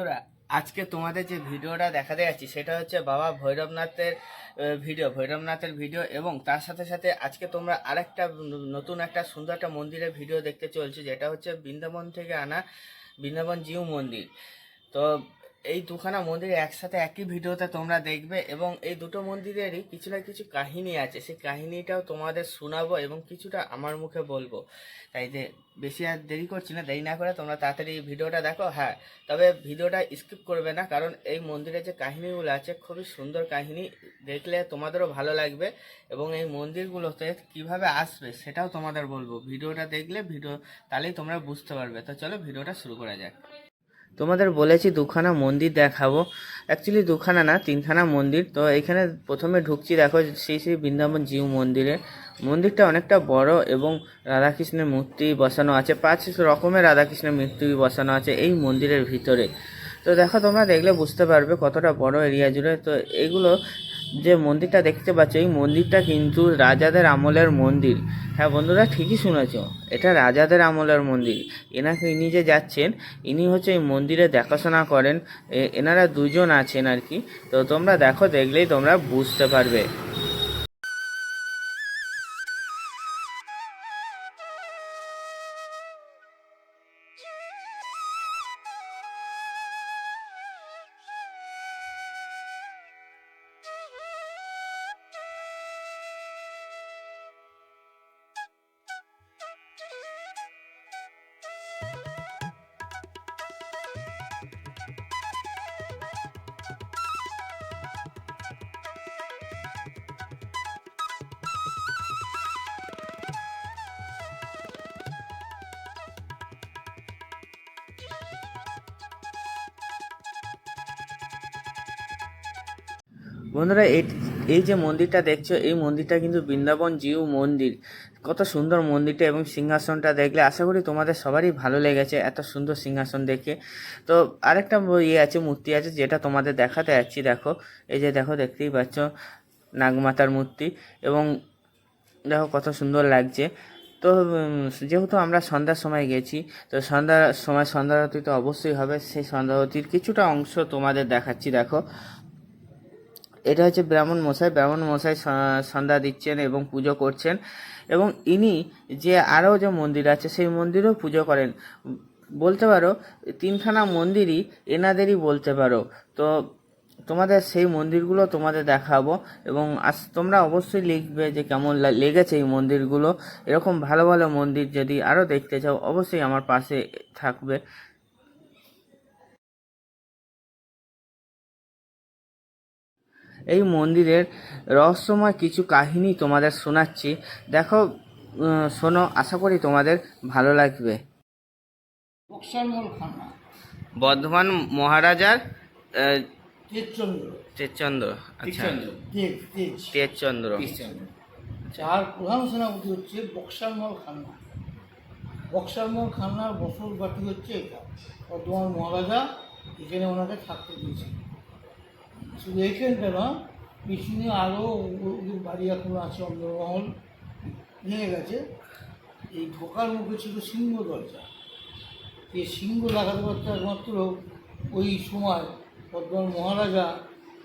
বন্ধুরা, আজকে তোমাদের যে ভিডিওটা দেখাতে যাচ্ছি, সেটা হচ্ছে বাবা ভৈরবনাথের ভিডিও ভৈরবনাথের ভিডিও এবং তার সাথে সাথে আজকে তোমরা আরেকটা নতুন একটা সুন্দর একটা মন্দিরের ভিডিও দেখতে চলছে, যেটা হচ্ছে বৃন্দাবন থেকে আনা বৃন্দাবন জিউ মন্দির। তো এই দুখানা মন্দির একসাথে একই ভিডিওতে তোমরা দেখবে এবং এই দুটো মন্দিরেরই কিছু না কিছু কাহিনী আছে। সেই কাহিনীটাও তোমাদের শোনাবো এবং কিছুটা আমার মুখে বলব। তাই যে বেশি আর দেরি করছি না, দেরি না করে তোমরা তাড়াতাড়ি ভিডিওটা দেখো। হ্যাঁ তবে ভিডিওটা স্কিপ করবে না, কারণ এই মন্দিরের যে কাহিনীগুলো আছে খুবই সুন্দর কাহিনী দেখলে তোমাদেরও ভালো লাগবে এবং এই মন্দিরগুলোতে কীভাবে আসবে সেটাও তোমাদের বলব। ভিডিওটা দেখলে ভিডিও, তাহলেই তোমরা বুঝতে পারবে। তো চলো ভিডিওটা শুরু করা যাক। তোমাদের বলেছি দুখানা মন্দির দেখাবো। অ্যাকচুয়ালি দুখানা না, তিনখানা মন্দির। তো এখানে প্রথমে ঢুকছি, দেখো শ্রী শ্রী বৃন্দাবন জিউ মন্দিরে। মন্দিরটা অনেকটা বড় এবং রাধাকৃষ্ণের মূর্তি বসানো আছে, পাঁচ রকমের রাধাকৃষ্ণের মূর্তি বসানো আছে এই মন্দিরের ভিতরে। তো দেখো তোমরা দেখলে বুঝতে পারবে কতটা বড় এরিয়া জুড়ে। তো এগুলো যে মন্দিরটা দেখতে পাচ্ছ, এই মন্দিরটা কিন্তু রাজাদের আমলের মন্দির। হ্যাঁ বন্ধুরা, ঠিকই শুনেছ, এটা রাজাদের আমলের মন্দির। এনাকে ইনি যে যাচ্ছেন, ইনি হচ্ছে এই মন্দিরে দেখাশোনা করেন। এনারা দুজন আছেন আর কি। তো তোমরা দেখো, দেখলেই তোমরা বুঝতে পারবে। বন্ধুরা, এই যে মন্দিরটা দেখছ, এই মন্দিরটা কিন্তু বৃন্দাবন জিউ মন্দির। কত সুন্দর মন্দিরটা এবং সিংহাসনটা দেখলে আশা করি তোমাদের সবারই ভালো লেগেছে, এত সুন্দর সিংহাসন দেখে। তো আরেকটা ইয়ে আছে, মূর্তি আছে, যেটা তোমাদের দেখাতে যাচ্ছি, দেখো। এই যে দেখো, দেখতেই পাচ্ছ নাগমাতার মূর্তি এবং দেখো কত সুন্দর লাগছে। তো যেহেতু আমরা সন্ধ্যার সময় গেছি, তো সন্ধ্যার সময় সন্ধ্যারতি তো অবশ্যই হবে। সেই সন্ধ্যারতির কিছুটা অংশ তোমাদের দেখাচ্ছি, দেখো। এটা হচ্ছে ব্রাহ্মণ মশাই। ব্রাহ্মণ মশাই সন্ধ্যা দিচ্ছেন এবং পুজো করছেন। এবং ইনি যে আরও যে মন্দির আছে, সেই মন্দিরেও পুজো করেন। বলতে পারো, তিনখানা মন্দিরই এনাদেরই বলতে পারো। তো তোমাদের সেই মন্দিরগুলো তোমাদের দেখাবো এবং আস, তোমরা অবশ্যই লিখবে যে কেমন লেগেছে এই মন্দিরগুলো। এরকম ভালো ভালো মন্দির যদি আরও দেখতে চাও, অবশ্যই আমার পাশে থাকবে। এই মন্দিরের রহস্যময় কিছু কাহিনী তোমাদের শোনাচ্ছি। দেখো শোনো, আশা করি তোমাদের ভালো লাগবে। বর্ধমান মহারাজার তেজচন্দ্র আচ্ছা। তেজ তেজ তেজচন্দ্র। যার প্রধান সেনাপতি হচ্ছে বক্সারমল খান্না। বক্সারমল খান্নার বসত বাটি হচ্ছে এটা। বর্ধমান মহারাজা এখানে ওনাকে থাকতে দিয়েছেন। শুধু এইখানটা না, পিছনে আরও বাড়ি এখন আছে অন্দরমহল ভেঙে গেছে। এই ঢোকার মুখে ছিল সিংহ দরজা। এই সিংহ লাগাতে পারতো একমাত্র ওই সময় বর্ধমান মহারাজা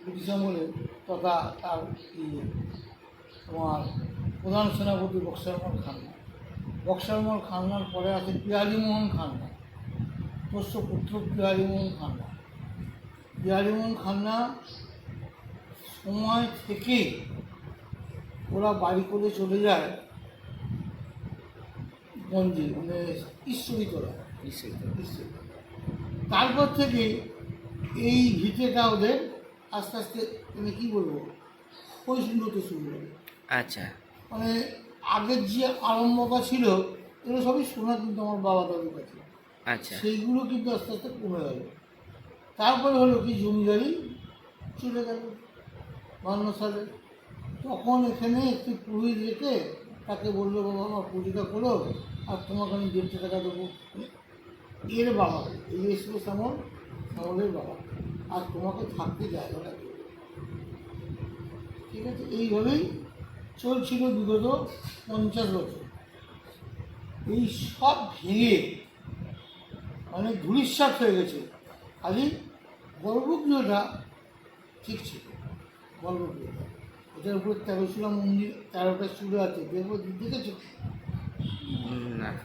ব্রিটিশ আমলে তথা তার ইয়ে তোমার প্রধান সেনাপতি বক্সারমল খান্না। বক্সারমল খান্নার পরে আছে পিয়ালিমোহন খান্না পোষ্য পুত্র পিয়ালিমোহন খান্না। পিয়ালিমোহন খান্না সময় থেকে ওরা বাড়ি করে চলে যায় মন্দির মানে ঈশ্বরীতলা। ঈশ্বরী। তারপর থেকে এই ভিটেটা ওদের আস্তে আস্তে মানে কী বলব হতে শুরু করে আচ্ছা। মানে আগের যে আরম্ভটা ছিল এগুলো সবই শোনা কিন্তু আমার বাবা দাদুর কাছে। আচ্ছা। সেইগুলো কিন্তু আস্তে আস্তে কমে গেল। তারপরে হলো কি জমিদারি, চলে গেল বান্ন সালে। তখন এখানে একটি পুরোহিত রেখে তাকে বলল, বাবা, আমার পুজোটা করো আর তোমাকে আমি দেড়শো টাকা দেবো। এর বাবা, এই এসলো শ্যামল, শ্যামলের বাবা। আর তোমাকে থাকতে জায়গাটা দেবো ঠিক আছে? এইভাবেই চলছিল বিগত পঞ্চাশ বছর। এই সব ভেঙে মানে ধূলিসাৎ হয়ে গেছে। খালি গর্ভগৃহটা ঠিক ছিল গর্ভগৃহটা এটার উপরে তেরোশিলা মন্দির তেরোটা চূড়া আছে দেখব দেখেছ?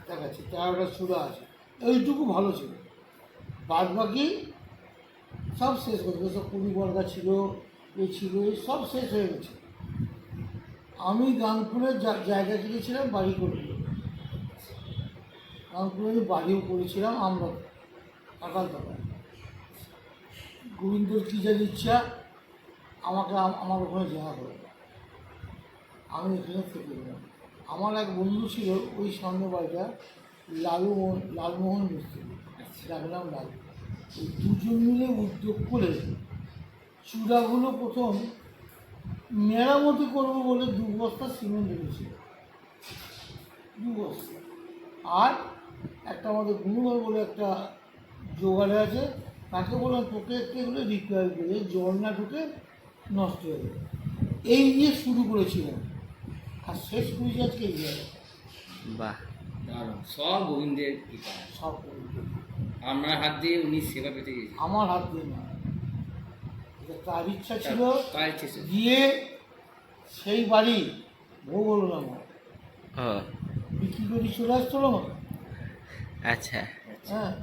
দেখাচ্ছে তেরোটা চূড়া আছে। এইটুকু ভালো ছিল। বাদ বাকি সব শেষ হয়ে গেছে কুড়ি বর্গা ছিল এ ছিল এই সব শেষ হয়ে গেছে। আমি গানপুরের যা- জায়গা কিনেছিলাম বাড়ি করে গানপুরে বাড়িও করেছিলাম আমরা কাকাল তলায়। গোবিন্দর কী জানি ইচ্ছা আমাকে আমার ওখানে জানা করে আমি এখানে থেকে গেলাম আমার এক বন্ধু ছিল ওই সামনে বাড়িটা লালু লালমোহন মিস্ত্রি। ডাকলাম লালু। এই দুজন মিলে উদ্যোগ করে চূড়াগুলো প্রথম মেরামতি করব বলে দু বস্তা সিমেন্ট এনেছিল। দু বস্তা। আর একটা আমাদের গুরুবার বলে একটা জোগাড়ে আছে তাকে বললাম তোকে একটু এগুলো রিপেয়ার করে জল না ঢুকে নষ্ট হয়ে যাবে। এই নিয়ে শুরু করেছিলাম। আর শেষ করেছি আজকে এই বাহ। দারুণ। সব গোবিন্দের কৃপা। সব। আপনার হাত দিয়ে উনি সেবা পেতে গেছেন আমার হাত দিয়ে না। এটা তার ইচ্ছা ছিল তার ইচ্ছে ছিল। গিয়ে সেই বাড়ি বউ বলো না আমার বিক্রি করে চলে আসতো না আচ্ছা। হ্যাঁ।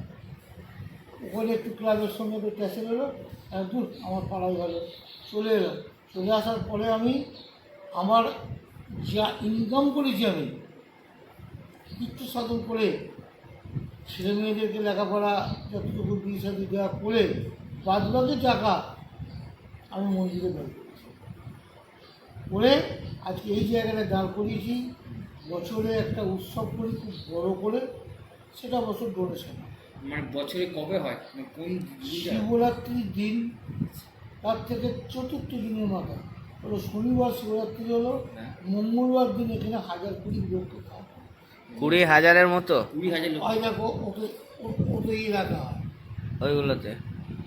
ওখানে একটু ক্লাবের সঙ্গে একটু ক্যাসেল এলো দূর আমার পাড়ায় ঘরে চলে এলাম চলে আসার পরে আমি আমার যা ইনকাম করেছি আমি, কিচ্ছু সাধন করে ছেলে মেয়েদেরকে লেখাপড়া যতটুকু বিয়ে সাথে দেওয়া করে বাদ বাকি টাকা আমি মন্দিরে ব্যয় করেছি। করে আজকে এই জায়গাটা দাঁড় করিয়েছি। বছরে একটা উৎসব করি, খুব বড় করে, সেটা বছর ডোনেশন মানে বছরে কবে হয়? মানে কোন শিবরাত্রির দিন তার থেকে চতুর্থ দিনের মাথা হলো শনিবার শিবরাত্রি হলো হ্যাঁ। মঙ্গলবার দিন এখানে হাজার কুড়ি লোককে খাওয়া কুড়ি হাজারের মতো? কুড়ি হাজার লোক। দেখো ওকে ও- ওতেই রাখা হয়। ওইগুলোতে?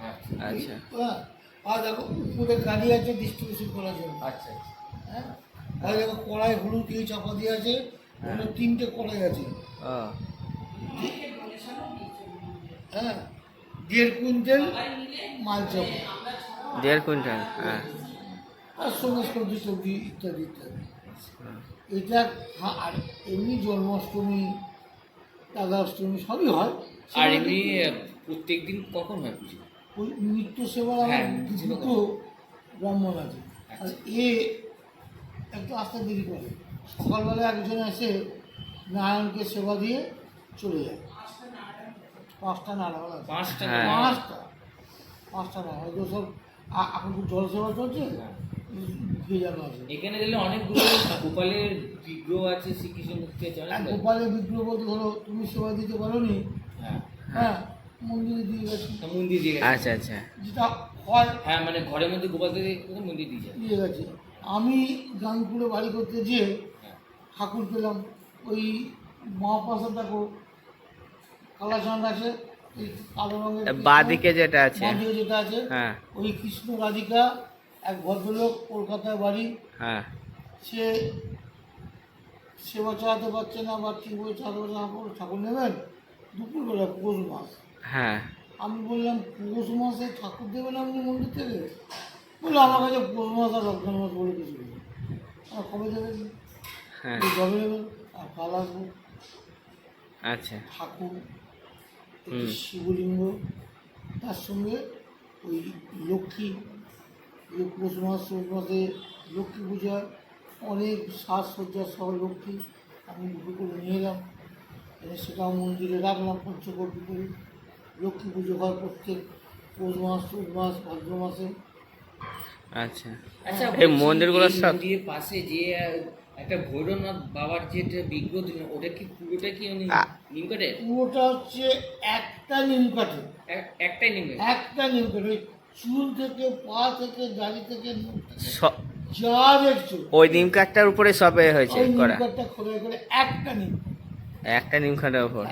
আচ্ছা। আচ্ছা। হ্যাঁ আর দেখো উপরে গাড়ি আছে ডিস্ট্রিবিউশন করার জন্য আচ্ছা হ্যাঁ আর দেখো কড়াই হলুদ দিয়ে চাপা দিয়ে আছে ওখানে তিনটে কড়াই আছে। ও। হ্যাঁ দেড় কুইন্টাল মাল চাপা দেড় কুইন্টাল হ্যাঁ। আর সমস্ত সবজি ইত্যাদি ইত্যাদি। এটা আর এমনি জন্মাষ্টমী রাধাষ্টমী সবই হয়। আর এমনি প্রত্যেক দিন কখন হয় পুজো? ওই নিত্য হ্যাঁ, সেবা দুটো ব্রাহ্মণ আছে। আর আচ্ছা। এ একটু আসতে দেরি করে। সকালবেলা একজন এসে নারায়ণকে সেবা দিয়ে চলে যায়। পাঁচটা নারায়ণ আছে পাঁচটা হ্যাঁ। পাঁচটা। পাঁচটা নারায়ণ এগুলো সব এখন তো জল সেবা চলছে? কে এখানে দিলে অনেকগুলো গোপালের বিগ্রহ আছে শ্রীকৃষ্ণ মূর্তি আছে আর গোপালের বিগ্রহ বলতে ধরো তুমি সেবা দিতে পারো নি হ্যাঁ। হ্যাঁ মন্দিরে দিয়ে গেছি। মন্দির দিয়ে গেছে। আচ্ছা আচ্ছা। যেটা হয় হ্যাঁ মানে ঘরের মধ্যে গোপাল থেকে মন্দির দিয়ে দিয়ে গেছে। আমি গানপুরে বাড়ি করতে যেয়ে হ্যাঁ। ঠাকুর পেলাম। ওই মহাপ্রসাদ দেখো কালাচাঁদ আছে এই কালো রঙের বাঁ যেটা আছে বাঁদিকে যেটা আছে হ্যাঁ। ওই কৃষ্ণ রাধিকা এক ভদ্রলোক কলকাতায় বাড়ি। হ্যাঁ। সে সেবা চালাতে পারছে না বা ঠিক করে চালাতে পারছে না ঠাকুর নেবেন? দুপুরবেলা পৌষ মাস। হ্যাঁ। আমি বললাম পৌষ মাসে ঠাকুর দেবেন আপনি মন্দির থেকে? বলল আমার কাছে পৌষ মাস আর রমজান মাস বলে কিছু নেই। আর কবে দেবেন? হ্যাঁ। কবে দেবেন আর কাল আসব। আচ্ছা। ঠাকুর একটি শিবলিঙ্গ তার সঙ্গে ওই লক্ষ্মী ওই পৌষ মাস পৌষ মাসে লক্ষ্মী পূজা অনেক সাজসজ্জা সহ লক্ষ্মী আমি দুটো করে নিয়ে এলাম। এনে সেটাও মন্দিরে রাখলাম পঞ্চকর্পি করে। লক্ষ্মী পুজো হয় প্রত্যেক পৌষ মাস পৌষ মাস ভাদ্র মাসে। আচ্ছা। আচ্ছা এই বলছি, মন্দিরগুলো সব- মন্দিরের পাশে যে একটা ভৈরবনাথ বাবার যে একটা বিগ্রহ দিলেন ওটা কি পুরোটা কি উনি নিম কাটে পুরোটা হচ্ছে একটা নিম কাঠে এক- একটাই নিম একটা নিম ওই চুল থেকে পা থেকে দাড়ি থেকে যা দেখছ ওই নিম কাঠটার উপরে সব এ হয়েছে ওই নিম করা। কাঠটা খোদাই করে একটা নিম একটা নিম কাঠের উপর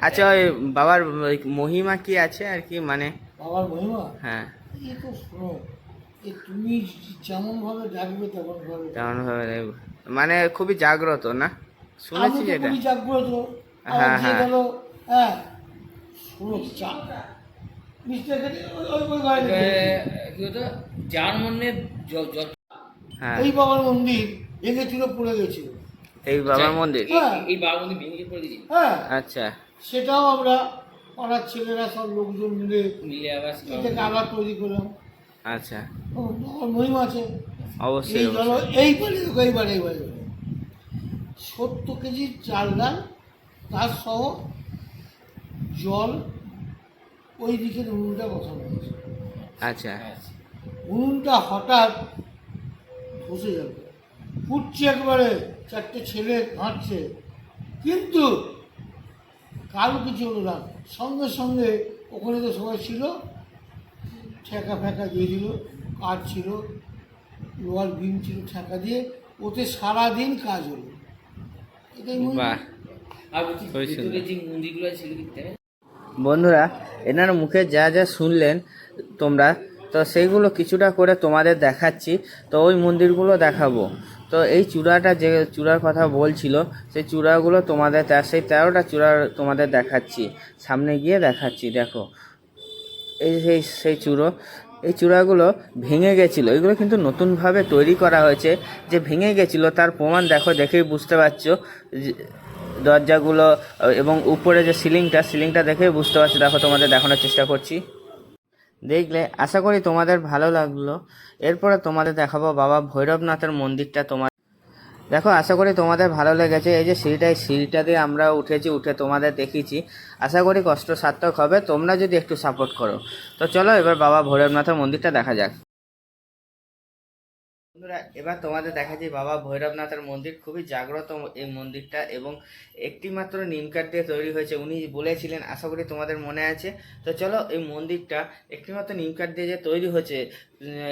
আচ্ছা ওই বাবার ওই মহিমা কি আছে আর কি মানে? বাবার মহিমা? হ্যাঁ। তো শোনো তুমি যেমন ভাবে ডাকবে তেমন ভাবে তেমন ভাবে দেখব। মানে খুবই জাগ্রত না? শুনেছি যেটা। খুবই জাগ্রত। হ্যাঁ, হ্যাঁ। হ্যাঁ। যার মনে হ্যাঁ। এই বাবার মন্দির ভেঙেছিল পড়ে গেছিল। এই বাবার মন্দির? এই- হ্যাঁ। বাবার মন্দির ভেঙে পড়ে গেছে হ্যাঁ। আচ্ছা। সেটাও আমরা পাড়ার ছেলেরা সব লোকজন মিলে মিলে আবার তৈরি করলাম। আচ্ছা। ও, মহিমা আছে। অবশ্যই এই জল অবশ্যই। এইবারে এইবারে এইবারে। সত্তর কেজি চাল ডাল তার সহ জল ওই দিকের উনুনটা বসানো হয়েছে। আচ্ছা। উনুনটা হঠাৎ বসে যাবে ফুটছে একবারে চারটে ছেলে হাঁটছে। কিন্তু কারও কিছু হলো না। সঙ্গে সঙ্গে ওখানে তো সবাই ছিল ঠেকা ফেকা দিয়ে দিল কাঠ ছিল। লোহার বিম ছিল ঠেকা দিয়ে ওতে সারাদিন কাজ হলো। এটাই বাহ। আর ভিতরে যে মন্দিরগুলো ছিল বন্ধুরা এনার মুখে যা যা শুনলেন তোমরা তো সেইগুলো কিছুটা করে তোমাদের দেখাচ্ছি তো ওই মন্দিরগুলো দেখাবো। তো এই চূড়াটা যে চূড়ার কথা বলছিল সেই চূড়াগুলো তোমাদের সেই তেরোটা চূড়ার তোমাদের দেখাচ্ছি। সামনে গিয়ে দেখাচ্ছি দেখো। এই সেই সেই চূড়ো এই চূড়াগুলো ভেঙে গেছিল। এগুলো কিন্তু নতুনভাবে তৈরি করা হয়েছে। যে ভেঙে গেছিল, তার প্রমাণ দেখো, দেখেই বুঝতে পারছ। দরজাগুলো, এবং উপরে যে সিলিংটা সিলিংটা দেখেই বুঝতে পারছ। দেখো, তোমাদের দেখানোর চেষ্টা করছি। দেখলে, আশা করি তোমাদের ভালো লাগল। এরপরে তোমাদের দেখাবো বাবা ভৈরবনাথের মন্দিরটা তোমার দেখো, আশা করি তোমাদের ভালো লেগেছে। এই যে সিঁড়িটাই সিঁড়িটা দিয়ে আমরা উঠেছি, উঠে তোমাদের দেখিয়েছি। আশা করি কষ্ট সার্থক হবে, তোমরা যদি একটু সাপোর্ট করো। তো চলো, এবার বাবা ভৈরবনাথের মন্দিরটা দেখা যাক। বন্ধুরা, এবার তোমাদের দেখা যায় বাবা ভৈরবনাথের মন্দির। খুবই জাগ্রত এই মন্দিরটা এবং একটি মাত্র নিম কাঠ দিয়ে তৈরি হয়েছে। উনি বলেছিলেন, আশা করি তোমাদের মনে আছে। তো চলো এই মন্দিরটা একটি মাত্র নিম কাঠ দিয়ে যে তৈরি হয়েছে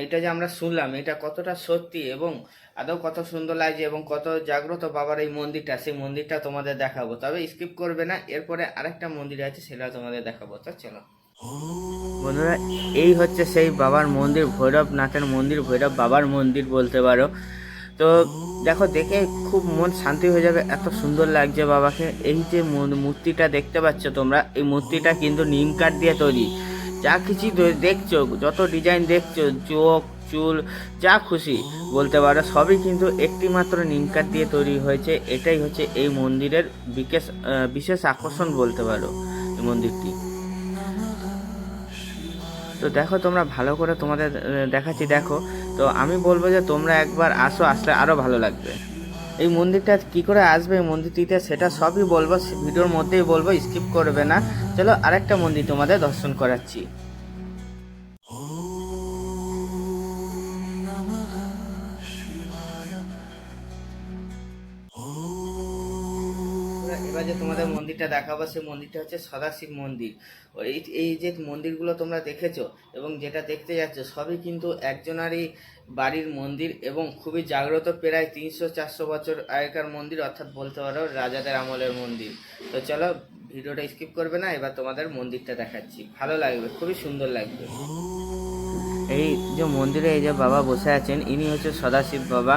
এটা যে আমরা শুনলাম, এটা কতটা সত্যি এবং আদৌ কত সুন্দর লাগছে এবং কত জাগ্রত বাবার এই মন্দিরটা, সেই মন্দিরটা তোমাদের দেখাবো। তবে স্কিপ করবে না, এরপরে আরেকটা মন্দির আছে, সেটা তোমাদের দেখাবো। তো চলো। বন্ধুরা, এই হচ্ছে সেই বাবার মন্দির ভৈরবনাথের মন্দির, ভৈরব বাবার মন্দির বলতে পারো। তো দেখো, দেখে খুব মন শান্তি হয়ে যাবে, এত সুন্দর লাগছে বাবাকে। এই যে মূর্তিটা দেখতে পাচ্ছ তোমরা, এই মূর্তিটা কিন্তু নিম কাঠ দিয়ে তৈরি। যা কিছু দেখছ, যত ডিজাইন দেখছ, চোখ, চুল, যা খুশি বলতে পারো, সবই কিন্তু একটি মাত্র নিম কাঠ দিয়ে তৈরি হয়েছে। এটাই হচ্ছে এই মন্দিরের বিশেষ বিশেষ আকর্ষণ বলতে পারো, এই মন্দিরটি। তো দেখো তোমরা ভালো করে তোমাদের দেখাচ্ছি, দেখো। তো আমি বলব যে তোমরা একবার আসো, আসলে আরও ভালো লাগবে। এই মন্দিরটা কি করে আসবে, এই মন্দিরটিতে সেটা সবই বলব, ভিডিওর মধ্যেই বলব স্কিপ করবে না। চলো আরেকটা মন্দির তোমাদের দর্শন করাচ্ছি। এবার যে তোমাদের মন্দিরটা দেখাবো, সেই মন্দিরটা হচ্ছে সদাশিব মন্দির। এই এই যে মন্দিরগুলো তোমরা দেখেছ এবং যেটা দেখতে যাচ্ছ, সবই কিন্তু একজনারই বাড়ির মন্দির এবং খুবই জাগ্রত প্রায় তিনশো চারশো বছর আগেকার মন্দির, অর্থাৎ বলতে পারো রাজাদের আমলের মন্দির। তো চলো, ভিডিওটা স্কিপ করবে না, এবার তোমাদের মন্দিরটা দেখাচ্ছি। ভালো লাগবে, খুবই সুন্দর লাগবে। এই যে মন্দিরে এই যে বাবা বসে আছেন, ইনি হচ্ছে সদাশিব বাবা।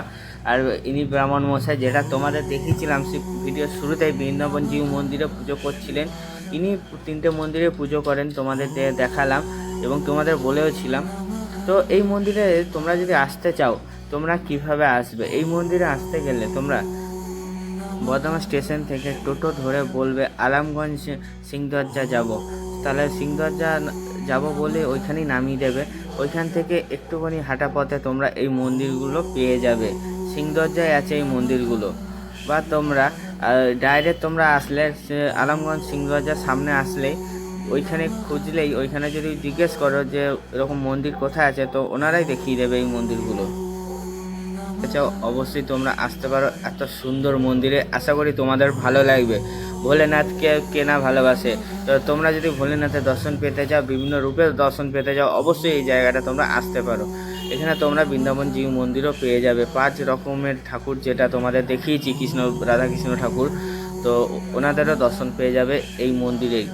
আর ইনি ব্রাহ্মণ মশাই, যেটা তোমাদের দেখিয়েছিলাম, সেই ভিডিও শুরুতেই বৃন্দাবন জিউ মন্দিরে পুজো করছিলেন। ইনি তিনটে মন্দিরে পুজো করেন, তোমাদের দেখালাম এবং তোমাদের বলেও ছিলাম। তো এই মন্দিরে তোমরা যদি আসতে চাও, তোমরা কীভাবে আসবে? এই মন্দিরে আসতে গেলে তোমরা বর্ধমান স্টেশন থেকে টোটো ধরে বলবে আলামগঞ্জ সিংদরজা যাব। তাহলে সিংদরজা যাব বলে ওইখানেই নামিয়ে দেবে। ওইখান থেকে একটুখানি হাঁটা পথে তোমরা এই মন্দিরগুলো পেয়ে যাবে। সিংদরজায় আছে এই মন্দিরগুলো। বা তোমরা ডাইরেক্ট তোমরা আসলে আলামগঞ্জ সিংদরজার সামনে আসলেই ওইখানে খুঁজলেই, ওইখানে যদি জিজ্ঞেস করো যে এরকম মন্দির কোথায় আছে, তো ওনারাই দেখিয়ে দেবে এই মন্দিরগুলো। চাও অবশ্যই তোমরা আসতে পারো, এত সুন্দর মন্দিরে। আশা করি তোমাদের ভালো লাগবে। ভোলেনাথকে কে না ভালোবাসে। তো তোমরা যদি ভোলেনাথের দর্শন পেতে চাও, বিভিন্ন রূপে দর্শন পেতে চাও, অবশ্যই এই জায়গাটা তোমরা আসতে পারো। এখানে তোমরা বৃন্দাবন জীব মন্দিরও পেয়ে যাবে। পাঁচ রকমের ঠাকুর যেটা তোমাদের দেখিয়েছি, কৃষ্ণ, রাধাকৃষ্ণ ঠাকুর। তো ওনাদেরও দর্শন পেয়ে যাবে এই মন্দিরেই।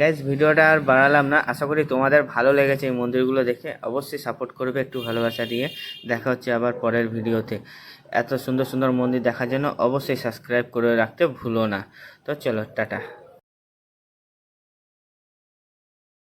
গ্যাস ভিডিওটা আর বাড়ালাম না। আশা করি তোমাদের ভালো লেগেছে এই মন্দিরগুলো দেখে। অবশ্যই সাপোর্ট করবে একটু ভালোবাসা দিয়ে। দেখা হচ্ছে আবার পরের ভিডিওতে। এত সুন্দর সুন্দর মন্দির দেখার জন্য অবশ্যই সাবস্ক্রাইব করে রাখতে ভুলো না। তো চলো, টাটা।